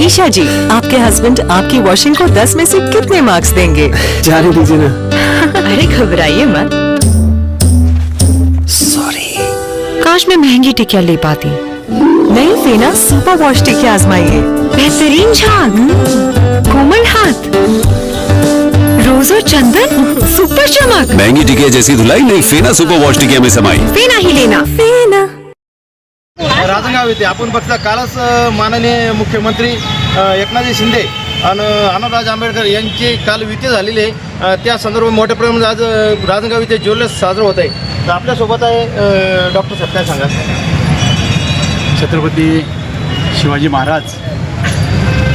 ईशा जी आपके हस्बैंड आपकी वॉशिंग को 10 में से कितने मार्क्स देंगे? जाने दीजिए ना। अरे घबराइए मत। सॉरी काश मैं महँगी टिकिया ले पाती। नहीं फेना सुपर वॉश टिकिया आजमाइए। बेहतरीन झाग कोमल हाथ रोज और चंदन सुपर चमक। महंगी टिकिया जैसी धुलाई नहीं फेना सुपर वॉश टिकिया में समाई। फेना ही लेना फेना। राजगाव येथे आपण बघता कालच माननीय मुख्यमंत्री एकनाथजी शिंदे आणि आनंदराज आंबेडकर यांची काल विधी झालेली त्या संदर्भात मोठ्या प्रमाणात आज अ, राजगाव इथे ज्वेलर्स साजरं होत आहे. तर आपल्यासोबत आहे डॉक्टर साहेब काय सांगा छत्रपती शिवाजी महाराज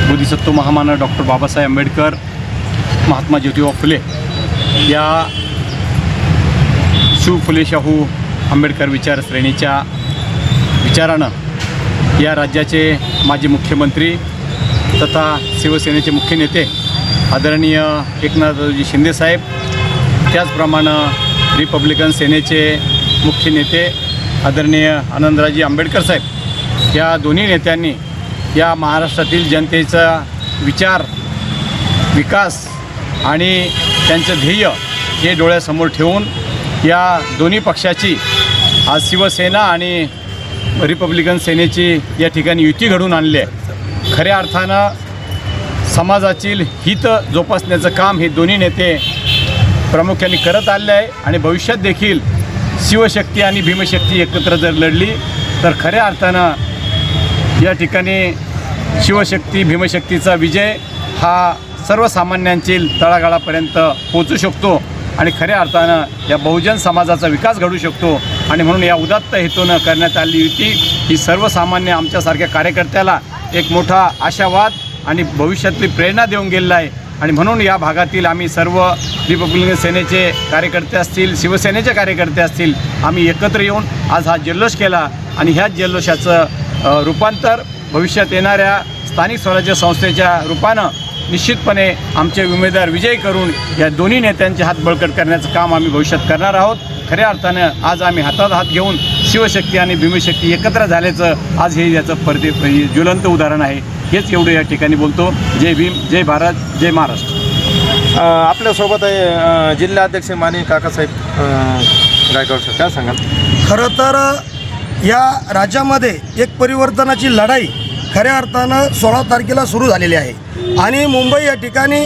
बोधिसत्व महामानव डॉक्टर बाबासाहेब आंबेडकर महात्मा ज्योतिबा फुले या शिव फुले शाहू आंबेडकर विचारश्रेणीच्या विचारानं या राज्याचे माजी मुख्यमंत्री तथा शिवसेनेचे मुख्य नेते आदरणीय एकनाथजी शिंदेसाहेब त्याचप्रमाणे रिपब्लिकन सेनेचे मुख्य नेते आदरणीय आनंदराजी आंबेडकर साहेब या दोन्ही नेत्यांनी या महाराष्ट्रातील जनतेचा विचार विकास आणि त्यांचं ध्येय हे डोळ्यासमोर ठेवून या दोन्ही पक्षाची आज शिवसेना आणि रिपब्लिकन सेनेची या ठिकाणी युती घडून आणली आहे. खऱ्या अर्थानं समाजातील हित जोपासण्याचं काम हे दोन्ही नेते प्रामुख्याने करत आले आहे आणि भविष्यात देखील शिवशक्ती आणि भीमशक्ती एकत्र जर लढली तर खऱ्या अर्थानं या ठिकाणी शिवशक्ती भीमशक्तीचा विजय हा सर्वसामान्यांची तळागाळापर्यंत पोचू शकतो आणि खऱ्या अर्थानं या बहुजन समाजाचा विकास घडू शकतो. आणि म्हणून या उदात्त हेतूनं करण्यात आली युती ही सर्वसामान्य आमच्यासारख्या कार्यकर्त्याला एक मोठा आशावाद आणि भविष्यातली प्रेरणा देऊन गेलेला आहे. आणि म्हणून या भागातील आम्ही सर्व रिपब्लिकन सेनेचे कार्यकर्ते असतील शिवसेनेचे कार्यकर्ते असतील आम्ही एकत्र येऊन आज हा जल्लोष केला. आणि ह्याच जल्लोषाचं रूपांतर भविष्यात येणाऱ्या स्थानिक स्वराज्य संस्थेच्या रूपानं निश्चितपणे आमचे उमेदवार विजयी करून या दोन्ही नेत्यांचे हात बळकट करण्याचं काम आम्ही भविष्यात करणार आहोत. खऱ्या अर्थानं आज आम्ही हातात हात घेऊन शिवशक्ती आणि भीमशक्ती एकत्र झाल्याचं आज हे याचं परते हे ज्वलंत उदाहरण आहे. हेच एवढं या ठिकाणी बोलतो. जय भीम जय भारत जय महाराष्ट्र. आपल्यासोबत आहे जिल्हाध्यक्ष माने काकासाहेब गायकवाड सर. काय सांगाल? खरं तर या राज्यामध्ये एक परिवर्तनाची लढाई खऱ्या अर्थानं सोळा तारखेला सुरू झालेली आहे. आणि मुंबई या ठिकाणी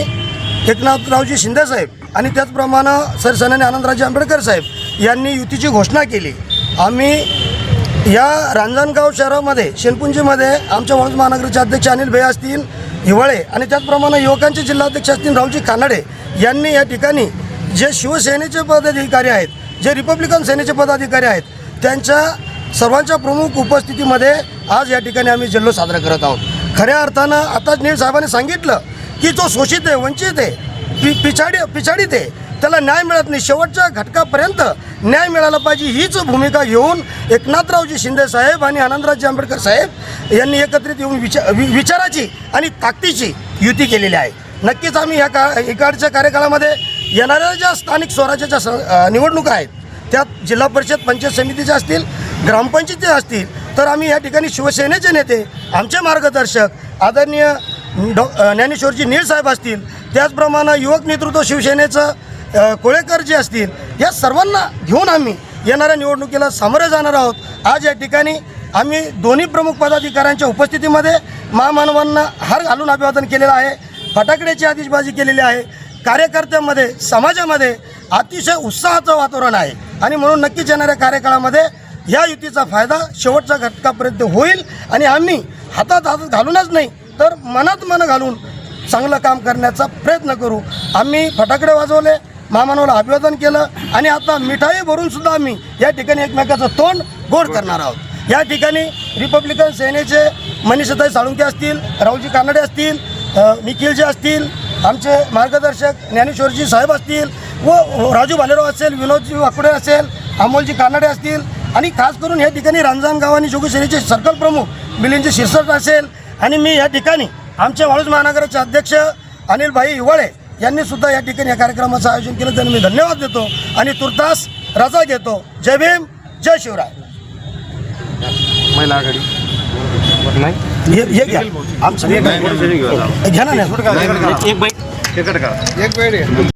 एकनाथरावजी शिंदेसाहेब आणि त्याचप्रमाणे सरसेनानी आनंदराजे आंबेडकर साहेब यांनी युतीची घोषणा केली. आम्ही या रांजणगाव शहरामध्ये शेनपुंजीमध्ये आमच्या वाळूज महानगरचे अध्यक्ष अनिल भैया असतील हिवाळे आणि त्याचप्रमाणे युवकांचे जिल्हाध्यक्ष असतील रावजी कानडे यांनी या ठिकाणी जे शिवसेनेचे पदाधिकारी आहेत जे रिपब्लिकन सेनेचे पदाधिकारी आहेत त्यांच्या सर्वांच्या प्रमुख उपस्थितीमध्ये आज या ठिकाणी आम्ही जल्लोष साजरा करत आहोत. खऱ्या अर्थानं आताच नील साहेबांनी सांगितलं की जो शोषित आहे वंचित आहे पि पिछाडी पिछाडीत आहे त्याला न्याय मिळत नाही. शेवटच्या घटकापर्यंत न्याय मिळाला पाहिजे हीच भूमिका घेऊन एकनाथरावजी शिंदे साहेब आणि आनंदरावजी आंबेडकर साहेब यांनी एकत्रित येऊन विचार वि- विचाराची आणि ताकदीची युती केलेली आहे. नक्कीच आम्ही या का इकडच्या कार्यकाळामध्ये येणाऱ्या ज्या स्थानिक स्वराज्याच्या स निवडणुका आहेत त्यात जिल्हा परिषद पंचायत समितीच्या असतील ग्रामपंचायती असतील तर आम्ही या ठिकाणी शिवसेनेचे नेते आमचे मार्गदर्शक आदरणीय डॉ ज्ञानेश्वरजी नीळ साहेब असतील त्याचप्रमाणे युवक नेतृत्व शिवसेनेचं कोळेकर जे असतील या सर्वांना घेऊन आम्ही येणाऱ्या निवडणुकीला सामोरे जाणार आहोत. आज या ठिकाणी आम्ही दोन्ही प्रमुख पदाधिकाऱ्यांच्या उपस्थितीमध्ये महामानवांना हार घालून अभिवादन केलेलं आहे फटाकड्याची आतिषबाजी केलेली आहे. कार्यकर्त्यांमध्ये समाजामध्ये अतिशय उत्साहाचं वातावरण आहे. आणि म्हणून नक्कीच येणाऱ्या कार्यकाळामध्ये या युतीचा फायदा शेवटच्या घटकापर्यंत होईल आणि आम्ही हातात हातात घालूनच नाही तर मनात मन घालून चांगलं काम करण्याचा प्रयत्न करू. आम्ही फटाकडे वाजवले मामानाला अभिवादन केलं आणि आता मिठाई भरून सुद्धा आम्ही या ठिकाणी एकमेकाचं तोंड गोड करणार आहोत. या ठिकाणी रिपब्लिकन सेनेचे मनीषताई साळुंके असतील राहुलजी कानडे असतील निखिलजी असतील आमचे मार्गदर्शक ज्ञानेश्वरजी साहेब असतील व राजू भालेराव असेल विनोदजी वाकुडे असेल अमोलजी कानडे असतील आणि खास करून या ठिकाणी रांजणगाव आणि शिवसेनेचे सर्कल प्रमुख मिलिंदजी शिरसट असेल. आणि मी या ठिकाणी आमचे वाळूज महानगराचे अध्यक्ष अनिल भाई हिवाळे यांनी सुद्धा या ठिकाणी या कार्यक्रमाचं आयोजन केलं. त्यांना मी धन्यवाद देतो आणि तुर्तास रजा घेतो. जय भीम जय शिवराय. महिला आघाडी. नाही? हे हे घ्या. आमचं घ्या ना. एक वेळ